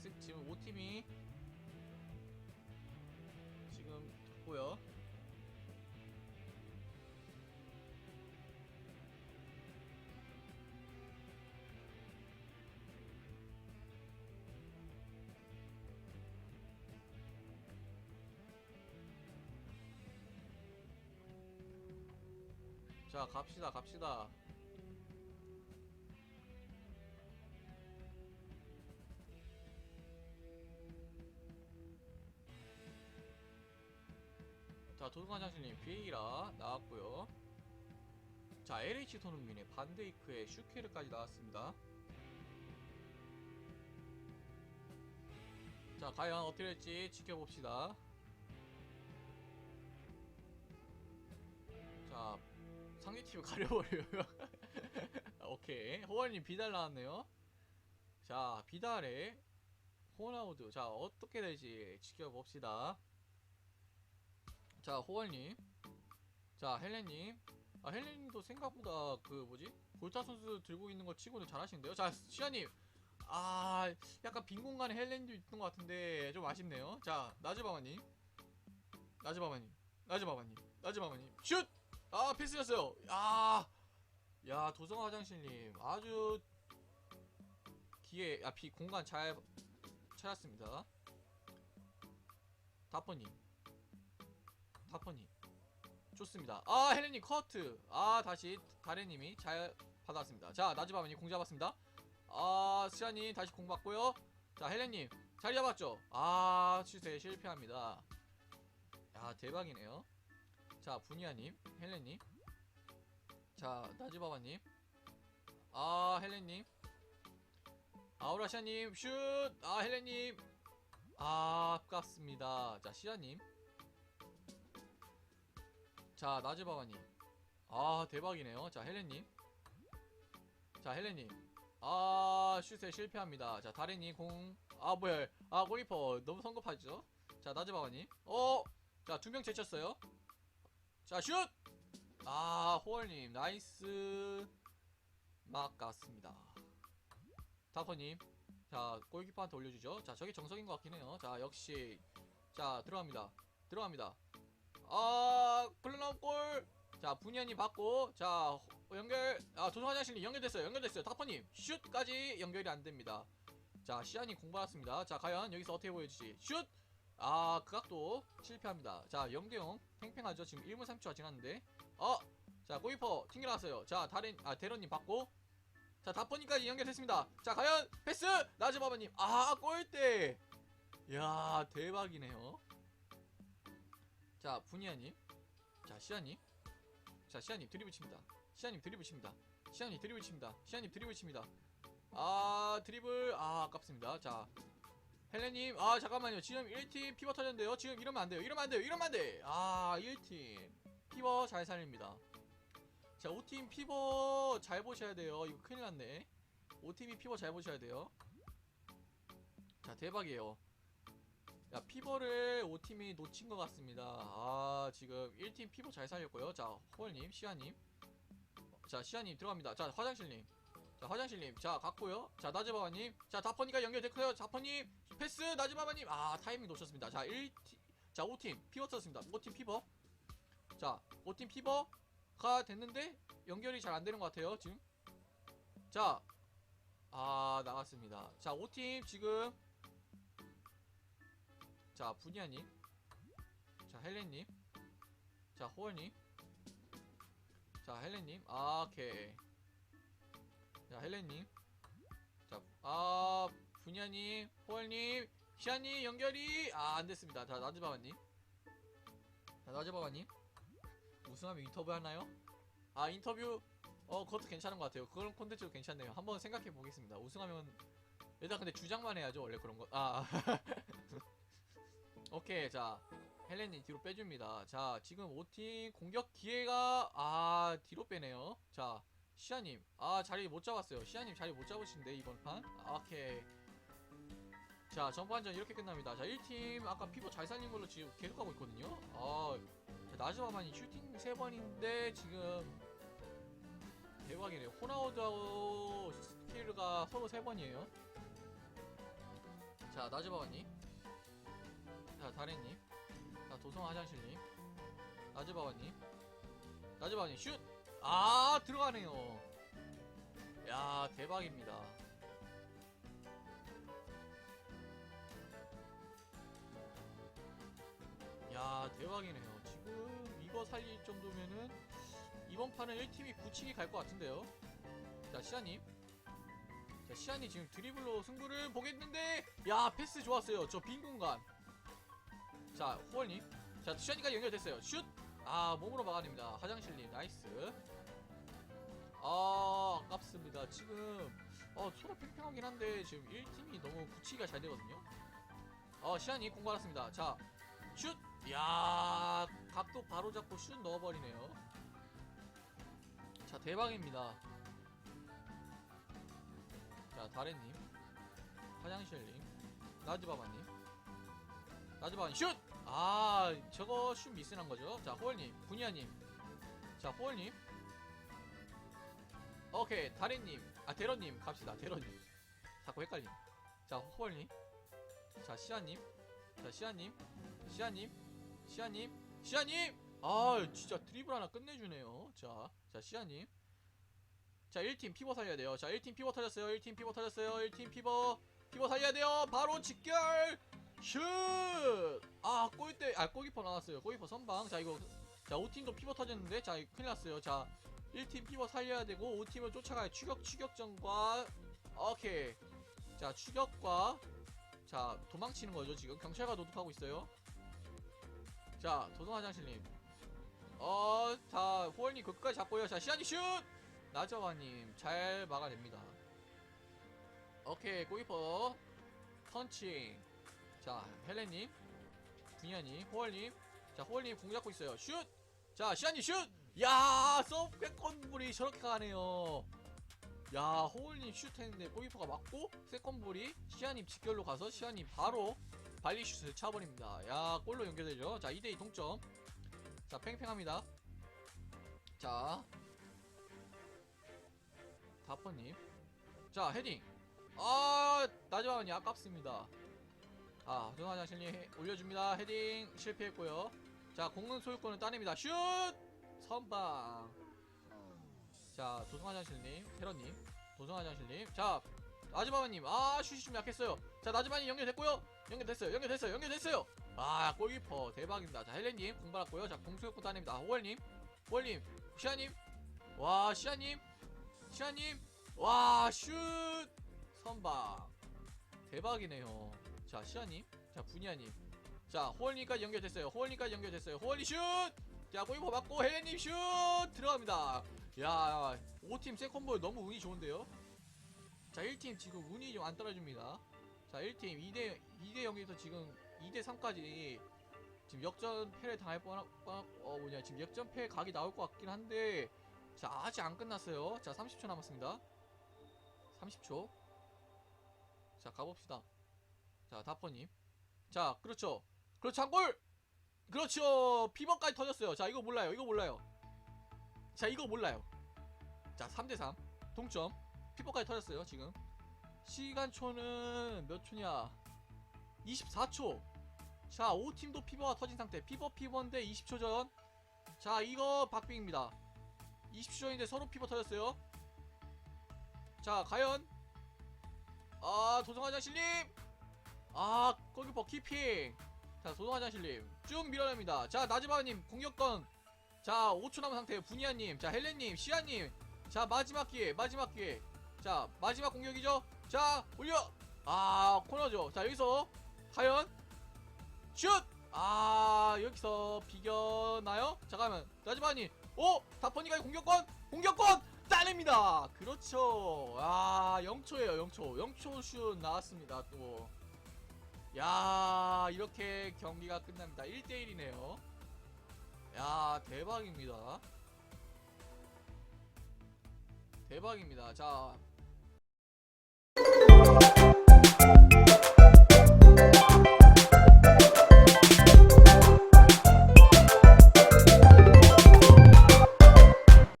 지금 5팀이 지금 됐고요. 자 갑시다 갑시다 자 도둑화장실님 비에이라 나왔고요. 자 LH 손흥민의 반데이크의 슈케르까지 나왔습니다. 자 과연 어떻게 될지 지켜봅시다. 자 상대팀을 가려버려요. 오케이. 호원님 비달 나왔네요. 자 비달에 호나우드 자 어떻게 될지 지켜봅시다 자 호월님. 자 헬렌님. 아 헬렌님도 생각보다 그 뭐지? 볼타 선수 들고 있는 거 치고는 잘하시는데요? 자 시아님. 아 약간 빈 공간에 헬렌도 있는 것 같은데 좀 아쉽네요. 자 나즈바바님. 나즈바바님. 나즈바바님. 나즈바바님. 슛! 아 패스였어요. 야, 야 도성 화장실님. 아주 기회 아비 공간 잘 찾았습니다. 다퍼님 다퍼님 좋습니다. 아 헬렌님 커트. 아 다시 다래님이 잘 받았습니다. 자 나즈바바님 공 잡았습니다. 아 시아님 다시 공 받고요. 자 헬렌님 자리 잡았죠? 아 취세 실패합니다. 야 대박이네요. 자 분이아님 헬렌님. 자 나즈바바님. 아 헬렌님. 아우라시아님 슛 아 헬렌님. 아 아깝습니다. 자 시아님 자 나즈바바님. 아 대박이네요. 자 헬렌님. 자 헬렌님. 아 슛에 실패합니다. 자 다리님 공아 뭐야. 아 골키퍼 너무 성급하죠? 자 나즈바바님. 어자 두 명 제쳤어요. 자슛아 호월님. 나이스. 막았습니다. 다퍼님. 자 골키퍼한테 올려주죠. 자 저게 정석인 것 같긴 해요. 자 역시. 자 들어갑니다. 들어갑니다 아 클로나운 골자 분야님 받고 자 호- 연결. 아 도성 화장실님 연결됐어요. 연결됐어요. 다퍼님 슛까지 연결이 안 됩니다. 자 시아님 공 받았습니다. 자 과연 여기서 어떻게 보여주지? 슛아 극각도 실패합니다. 자 0대0 팽팽하죠? 지금 1분 30초가 지났는데. 어 자 골키퍼 튕겨나왔어요. 자 다른 아 대런님 받고. 자 다퍼님까지 연결됐습니다. 자 과연 패스! 나즈바바님. 아 골대! 야 대박이네요 자 분이아님 자 시아님 자 시아님 드리블 칩니다. 시아님 드리블 칩니다. 시아님 드리블 칩니다. 시아님 드리블 칩니다. 아 드리블. 아 아깝습니다. 자 헬렌님. 아 잠깐만요. 지금 1팀 피버 터졌는데요. 지금 이러면 안 돼요. 이러면 안 돼요. 이러면 안돼 아 1팀 피버 잘 살립니다. 자 5팀 피버 잘 보셔야 돼요. 이거 큰일 났네. 5팀이 피버 잘 보셔야 돼요. 자 대박이에요 야 피버를 5팀이 놓친 것 같습니다. 아 지금 1팀 피버 잘 살렸고요. 자 호월님 시아님. 자 시아님 들어갑니다. 자 화장실님. 자 화장실님. 자 갔고요. 자 나즈바바님. 자 다퍼니까 연결됐고요. 다퍼님 패스 나즈바바님. 아 타이밍 놓쳤습니다. 자 1팀 자 5팀 피버 썼습니다. 5팀 피버. 자 5팀 피버가 됐는데 연결이 잘 안되는 것 같아요 지금. 자 아 나갔습니다. 자 5팀 지금 자 분야님. 자 헬렌님. 자 호월님. 자 헬렌님. 아 오케이. 자 헬렌님. 자아 분야님 호월님 시아님 연결이. 아 안됐습니다. 자 나즈바바님. 자 나즈바바님. 우승하면 인터뷰 하나요? 아 인터뷰. 어 그것도 괜찮은 것 같아요. 그런 콘텐츠도 괜찮네요. 한번 생각해 보겠습니다. 우승하면 일단 근데 주장만 해야죠 원래 그런 거 아 오케이 자 헬렌이 뒤로 빼줍니다. 자 지금 5팀 공격 기회가 아 뒤로 빼네요. 자 시아님. 아 자리 못 잡았어요. 시아님 자리 못 잡으신데 이번 판. 아, 오케이. 자 전반전 이렇게 끝납니다. 자 1팀 아까 피부 잘 살린 걸로 지금 계속 가고 있거든요. 아 자, 나즈바만이 슈팅 3번인데 지금 대박이네요. 호나우드하고 스킬가 서로 3번이에요. 자 나즈바바님 자 다래님. 자 도성 화장실님. 나즈바바님. 나즈바바님 슛 아 들어가네요. 야 대박입니다. 야 대박이네요. 지금 이거 살릴 정도면은 이번 판은 1팀이 굳히기 갈 것 같은데요. 자 시아님. 자 시아님 지금 드리블로 승부를 보겠는데 야 패스 좋았어요. 저 빈 공간 자 호월님. 자 시아님까지 연결됐어요. 슛아 몸으로 막아냅니다. 화장실님 나이스. 아 아깝습니다. 지금 어 서로 팽팽하긴 한데 지금 1팀이 너무 굳히기가 잘 되거든요. 어 시아님 공 받았습니다. 자 슛! 야 각도 바로 잡고 슛 넣어버리네요. 자 대박입니다. 자 다래님, 화장실님, 나즈바바님, 나즈바바님 슛! 아 저거 슛 미스난 거죠. 자 호월님, 분이아님, 자 호월님, 오케이 다래님, 아 대런님 갑시다 대런님. 자꾸 헷갈림. 자 호월님, 자 시아님, 자 시아님. 시아님, 시아님, 시아님! 아, 진짜 드리블 하나 끝내주네요. 자, 자, 시아님. 자, 1팀 피버 살려야 돼요. 자, 1팀 피버 터졌어요. 1팀 피버 터졌어요. 1팀 피버, 피버 살려야 돼요. 바로 직결! 슛! 아, 골대, 아, 골키퍼 나왔어요. 골키퍼 선방. 자, 이거, 자, 5팀도 피버 터졌는데, 자, 큰일 났어요. 자, 1팀 피버 살려야 되고, 5팀을 쫓아가야 추격, 추격전과, 오케이. 자, 추격과, 자, 도망치는 거죠, 지금. 경찰과 도둑하고 있어요. 자, 도성 화장실님. 어, 자, 호월님 끝까지 잡고요. 자, 시안이 슛! 나저와님, 잘 막아냅니다. 오케이, 골키퍼. 펀칭. 자, 헬렌님. 분야님, 호월님. 자, 호월님 공 잡고 있어요. 슛! 자, 시안이 슛! 야, 서브백건볼이 저렇게 가네요. 야, 호월님 슛 했는데 골키퍼가 맞고, 세컨볼이 시안님 직결로 가서 시안님 바로 발리슛을 차버립니다. 야, 골로 연결되죠. 자, 2대2 동점. 자, 팽팽합니다. 자, 다퍼님. 자, 헤딩. 아, 나지막은이 아깝습니다. 아, 도화장실님 올려줍니다. 헤딩 실패했고요. 자, 공은 소유권을 따냅니다. 슛! 선방. 자, 도성화장실님, 테러님, 도성화장실님. 자, 나즈바바님, 아, 슛이 좀 약했어요. 자, 나즈바님 연결됐고요. 연결됐어요. 연결됐어요. 연결됐어요. 아, 골키퍼 대박입니다. 자, 헬렌님 공 받았고요. 자, 공수역권 따냅니다. 호월님, 호월님, 시아님, 와, 시아님, 시아님, 와, 슛, 선방, 대박이네요. 자, 시아님, 자, 분이아님, 자, 호월님까지 연결됐어요. 호월님까지 연결됐어요. 호월님 슛, 자, 골키퍼 맞고 헬렌님 슛 들어갑니다. 야, 5팀 세컨볼 너무 운이 좋은데요. 자, 1팀 지금 운이 좀안 떨어집니다. 자, 1팀 2대 2대 0에서 지금 2대 3까지 지금 역전 패를 당할 뻔, 뻔, 어 뭐냐 지금 역전 패 각이 나올 것 같긴 한데 자 아직 안 끝났어요. 자 30초 남았습니다. 30초. 자 가봅시다. 자 다퍼님. 자 그렇죠. 그렇죠 한 골. 그렇죠. 피버까지 터졌어요. 자 이거 몰라요. 이거 몰라요. 자 이거 몰라요. 자 3대 3 동점. 피버까지 터졌어요 지금. 시간초는 몇 초냐? 24초. 자, 5팀도 피버가 터진 상태. 피버 피버인데 20초 전. 자, 이거 박빙입니다. 20초 전인데 서로 피버 터졌어요. 자, 과연 아, 도성화장실님. 아, 골키퍼 키핑. 자, 도성화장실님 쭉 밀어냅니다. 자, 나즈바님 공격권. 자, 5초 남은 상태. 분이아님, 자, 헬렌님, 시아님. 자, 마지막 기회, 마지막 기회. 자, 마지막 공격이죠. 자, 올려. 아, 코너죠. 자, 여기서 과연 슛! 아, 여기서 비겨나요? 잠깐만. 나지마니. 오! 다퍼니가 공격권! 공격권! 따냅니다. 그렇죠. 아, 0초예요. 0초. 0초 슛 나왔습니다. 또. 야, 이렇게 경기가 끝납니다. 1대 1이네요. 야, 대박입니다. 대박입니다. 자,